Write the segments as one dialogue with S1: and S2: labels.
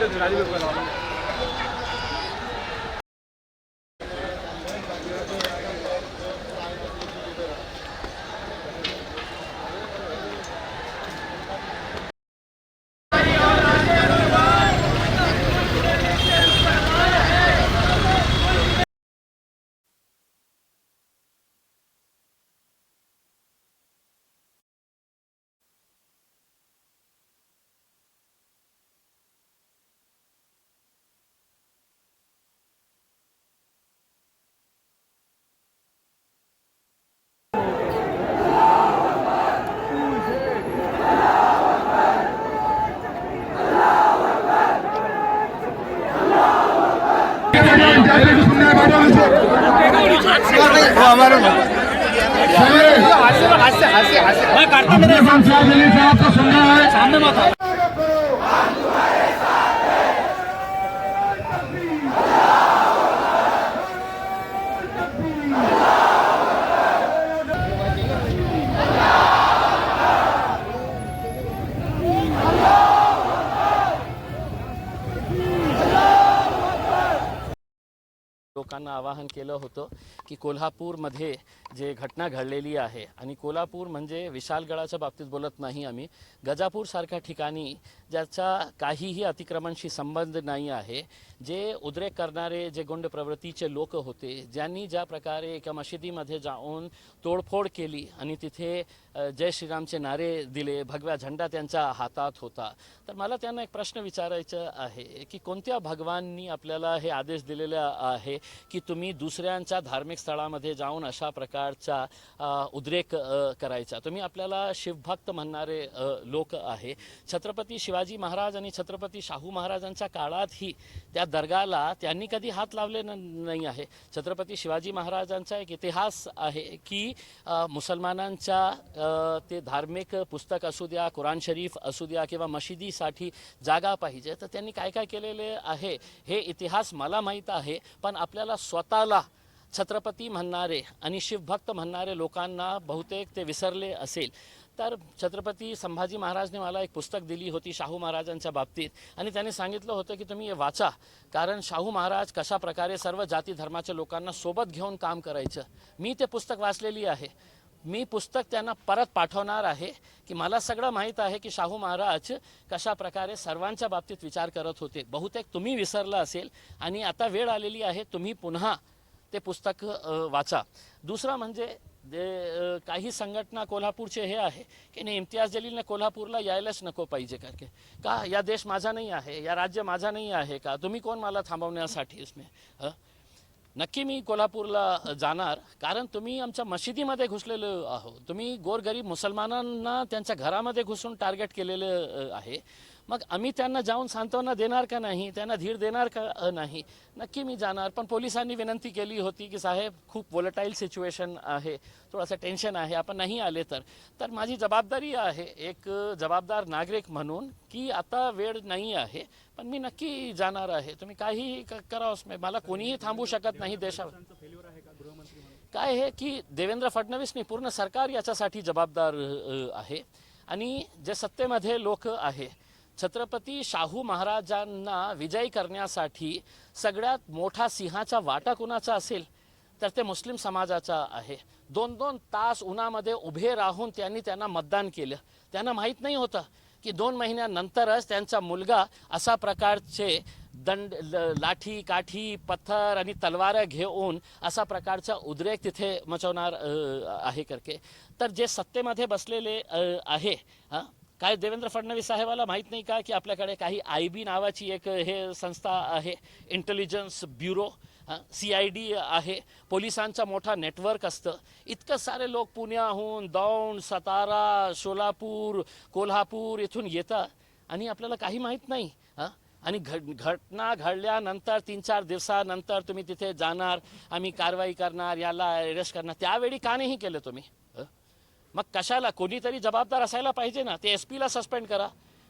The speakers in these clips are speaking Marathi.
S1: 안돼 안돼 안돼 पेपर
S2: लोकांना आवाहन केलं होतं की कोल्हापूरमध्ये जे घटना घडलेली आहे आणि कोल्हापूर म्हणजे विशालगडाच्या बाबतीत बोलत नाही आम्ही गजापूरसारख्या ठिकाणी ज्याचा काहीही अतिक्रमणशी संबंध नाही आहे जे उद्रेक करणारे जे गुंड प्रवृत्तीचे लोक होते ज्यांनी ज्या प्रकारे एका मशिदीमध्ये जाऊन तोडफोड केली आणि तिथे जय श्रीरामचे नारे दिले भगव्या झेंडा त्यांच्या हातात होता. तर मला त्यांना एक प्रश्न विचारायचा आहे की कोणत्या भगवाननी आपल्याला हे आदेश दिलेले आहे की तुम्ही दुसऱ्यांच्या धार्मिक स्थळामध्ये जाऊन अशा प्रकारचा उद्रेक करायचा. तुम्ही आपल्याला शिवभक्त म्हणणारे लोक आहे. छत्रपती शिवाजी महाराज आणि छत्रपती शाहू महाराजांच्या काळातही त्या दर्गाला त्यांनी कधी हात लावले न- नाही आहे. छत्रपती शिवाजी महाराजांचा एक इतिहास आहे की मुसलमानांच्या ते धार्मिक पुस्तक असू द्या कुराण शरीफ असू द्या किंवा मशिदीसाठी जागा पाहिजे. तर त्यांनी काय काय केलेले आहे हे इतिहास मला माहीत आहे. पण आपल्याला स्वतःला छत्रपती म्हणणारे आणि शिवभक्त म्हणणारे लोकांना बहुतेक ते विसरले असेल. तर छत्रपती संभाजी महाराजने मला एक पुस्तक दिली होती शाहू महाराजांच्या बाबतीत. आणि त्यांनी सांगितलं होतं की तुम्ही हे वाचा कारण शाहू महाराज कशा प्रकारे सर्व जाती धर्माच्या लोकांना सोबत घेऊन काम करायचं. मी ते पुस्तक वाचलेली आहे. मी पुस्तक त्यांना परत पाठवणार आहे की मला सगळं माहीत आहे की शाहू महाराज कशा प्रकारे सर्वांच्या बाबतीत विचार करत होते. बहुतेक तुम्ही विसरलं असेल आणि आता वेळ आलेली आहे तुम्ही पुन्हा ते पुस्तक वाचा. दुसरं म्हणजे काही संघटना कोल्हापूरचे हे आहे की नाही इम्तियाज जलीलने कोल्हापूरला यायलाच नको पाहिजे करके का या देश माझा नाही आहे या राज्य माझा नाही आहे का? तुम्ही कोण मला थांबवण्यासाठी इसमे? नक्की मी कोल्हापूरला जाणार कारण तुम्ही आमच्या मशिदीमध्ये घुसलेलो आहो तुम्ही गोरगरीब मुसलमानांना त्यांच्या घरामध्ये घुसून टार्गेट केलेलं आहे. मग आम्ही त्यांना जाऊन सांत्वना देणार का नाही? त्यांना धीर देणार का नाही? नक्की मी जाणार. पण पोलिसांनी विनंती केली होती की साहेब खूप वोलटाईल सिच्युएशन आहे. थोडंसं टेन्शन आहे. आपण नाही आले तर. तर माझी जबाबदारी आहे एक जबाबदार नागरिक म्हणून की आता वेळ नाही आहे पण मी नक्की जाणार आहे. तुम्ही काही करा उसमे. मला कोणीही थांबू शकत नाही देशावर. काय आहे की देवेंद्र फडणवीस पूर्ण सरकार याच्यासाठी जबाबदार आहे. आणि जे सत्तेमध्ये लोक आहे छत्रपती शाहू महाराजांना विजयी करण्यासाठी सगळ्यात मोठा सिंहाचा वाटा कुणाचा असेल? तर ते मुस्लिम समाजाचा आहे. दोन दोन तास उन्हामध्ये उभे राहून त्यांनी त्यांना मतदान केलं. त्यांना माहीत नाही होतं की दोन महिन्यानंतरच त्यांचा मुलगा अशा प्रकारचे दंड ल- लाठी काठी पत्थर आणि तलवार घेऊन अशा प्रकारचा उद्रेक तिथे मचवणार आहे करके. तर जे सत्तेमध्ये बसलेले आहे हां काय देवेंद्र फडणवीस साहेबाला माहीत नाही का की आपल्याकडे काही आय बी नावाची एक हे संस्था आहे intelligence bureau C I D आहे. पोलिसांचा मोठा नेटवर्क असतं. इतकं सारे लोक पुण्याहून दौंड सातारा सोलापूर कोल्हापूर इथून येतात. आणि आपल्याला काही माहीत नाही हां. आणि घट घटना घडल्यानंतर तीन चार दिवसानंतर तुम्ही तिथे जाणार आम्ही कारवाई करणार याला अरेस्ट करणार त्यावेळी का नाही केलं तुम्ही? मग कशाला कोणीतरी जबाबदार असायला पाहिजे ना? ते एस पीला सस्पेंड करा.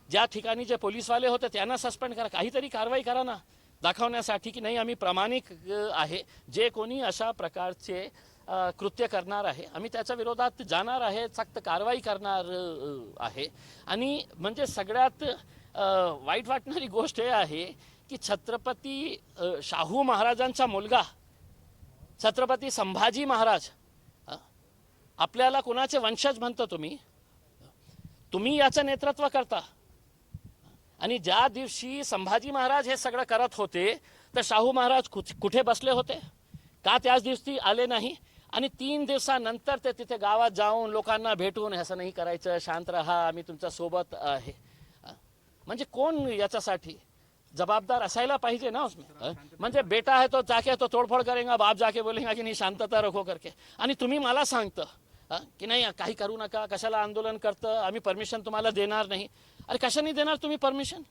S2: ज्या ठिकाणी जे पोलीसवाले होते त्यांना सस्पेंड करा. काहीतरी कारवाई करा ना. दाखवण्यासाठी की नाही आम्ही प्रामाणिक आहे. जे कोणी अशा प्रकारचे कृत्य करणार आहे आम्ही त्याच्या विरोधात जाणार आहे सक्त कारवाई करणार आहे. आणि म्हणजे सगळ्यात वाईट वाटणारी गोष्ट हे आहे की छत्रपती शाहू महाराजांचा मुलगा छत्रपती संभाजी महाराज आपल्याला कुणाचे वंशज म्हणतो तुम्ही? तुम्ही याचं नेतृत्व करता. आणि ज्या दिवशी संभाजी महाराज हे सगळं करत होते तर शाहू महाराज कुठे बसले होते? का त्याच दिवशी आले नाही? आणि तीन दिवसानंतर ते तिथे गावात जाऊन लोकांना भेटून असं नाही करायचं शांत रहा आम्ही तुमच्यासोबत आहे. म्हणजे कोण याच्यासाठी? जबाबदार असायला पाहिजे ना उसमें? म्हणजे बेटा है तो जाके तो तोडफोड करेगा बाप जाके बोलेगा की नाही शांतता रखो करके. आणि तुम्ही मला सांगतं की नाही काही करू नका कशाला आंदोलन करतं आम्ही परमिशन तुम्हाला देणार नाही. अरे कशाने देणार तुम्ही परमिशन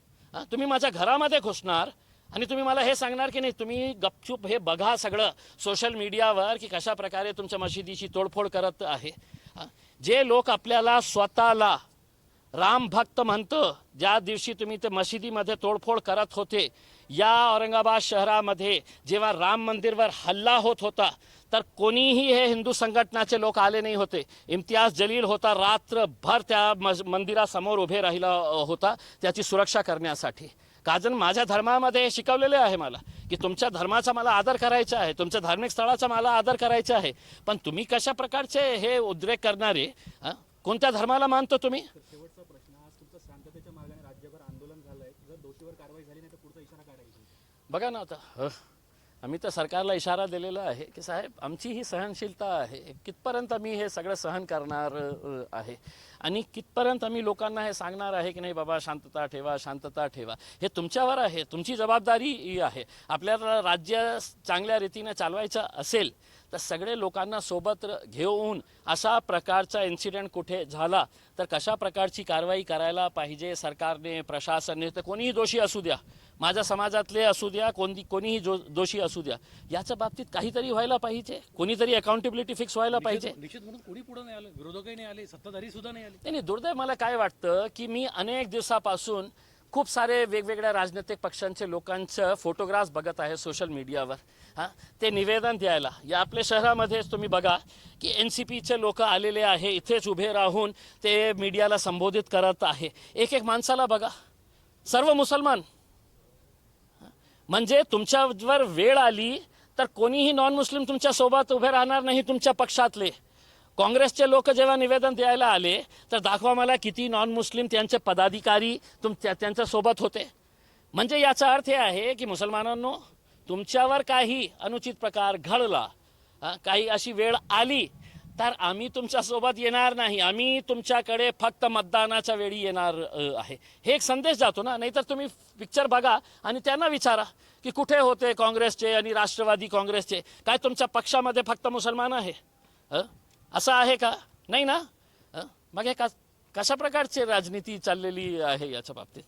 S2: तुम्ही माझ्या घरामध्ये घुसणार आणि तुम्ही मला हे सांगणार की नाही तुम्ही गपचूप हे बघा सगळं सोशल मीडियावर की कशा प्रकारे तुमच्या मशिदीची तोडफोड करत आहे. जे लोक आपल्याला स्वतःला राम भक्त म्हणतं ज्या दिवशी तुम्ही ते मशिदीमध्ये तोडफोड करत होते या औरंगाबाद शहरामध्ये जेव्हा राम मंदिरवर हल्ला होत होता तर कोणीही हे हिंदू संघटनाचे लोक आले नाही होते. इम्तियाज जलील होता रात्रभर त्या मंदिरासमोर उभे राहिला होता त्याची सुरक्षा करण्यासाठी. काजन माझ्या धर्मामध्ये हे शिकवलेले आहे मला की तुमच्या धर्माचा मला आदर करायचा आहे तुमच्या धार्मिक स्थळाचा मला आदर करायचा आहे. पण तुम्ही कशा प्रकारचे हे उद्रेक करणारे कोणत्या धर्माला मानतो तुम्ही?
S1: शेवटचा प्रश्न आज तुमचं शांततेच्या मार्गाने राज्यभर आंदोलन झालंय. जर दोषीवर कारवाई झाली नाही तर पुढचा इशारा काय राहील
S2: बघा ना आता आम्ही तर सरकारला इशारा दिलेला आहे की साहेब आमची ही सहनशीलता आहे. कितपर्यंत आम्ही हे सगळं सहन करणार आहे? आणि कितपर्यंत आम्ही लोकांना हे सांगणार आहे की नाही बाबा शांतता ठेवा शांतता ठेवा. हे तुमच्यावर आहे तुमची जबाबदारी ही आहे. आपल्याला राज्य चांगल्या रीतीने चालवायचं असेल तर सगळे लोकांना सोबत घेऊन अशा प्रकारचा इन्सिडेंट कुठे झाला तर कशा प्रकारची कारवाई करायला पाहिजे सरकारने प्रशासनने तर कोणीही दोषी असू द्या. माझ्या समाजातले असू द्या कोणी कोणीही जो दोषी असू द्या याच्या बाबतीत काहीतरी व्हायला पाहिजे कोणीतरी अकाउंटेबिलिटी फिक्स व्हायला पाहिजे.
S1: निश्चित म्हणून कोणी पुढे नाही आलं विरोधकही नाही आले सत्ताधारी सुद्धा नाही आले.
S2: नाही नाही दुर्दैव मला काय वाटतं की मी अनेक दिवसापासून खूप सारे वेगवेगळ्या राजनैतिक पक्षांचे लोकांचं फोटोग्राफ्स बघत आहे सोशल मीडियावर हां ते निवेदन द्यायला. या आपल्या शहरामध्येच तुम्ही बघा की एन सी पीचे लोक आलेले आहे इथेच उभे राहून ते मीडियाला संबोधित करत आहे. एक एक माणसाला बघा. सर्व मुसलमान. म्हणजे तुमच्यावर वेळ आली तर कोणीही नॉन मुस्लिम तुमच्यासोबत उभे राहणार नाही तुमच्या पक्षातले. काँग्रेसचे लोक जेव्हा निवेदन द्यायला आले तर दाखवा मला किती नॉन मुस्लिम त्यांचे पदाधिकारी तुम त्यांच्यासोबत होते. म्हणजे याचा अर्थ हे आहे की मुसलमानांनो तुमच्यावर काही अनुचित प्रकार घडला काही अशी वेळ आली तर आम्ही तुमच्यासोबत येणार नाही. आम्ही तुमच्याकडे फक्त मतदानाच्या वेळी येणार आहे. हे एक संदेश जातो ना. नाहीतर तुम्ही पिक्चर बघा आणि त्यांना विचारा की कुठे होते काँग्रेसचे आणि राष्ट्रवादी काँग्रेसचे. काय तुमच्या पक्षामध्ये फक्त मुसलमान आहे? असं आहे का? नाही ना? मग हे का कशा प्रकारची राजनीती चाललेली आहे याच्या बाबतीत?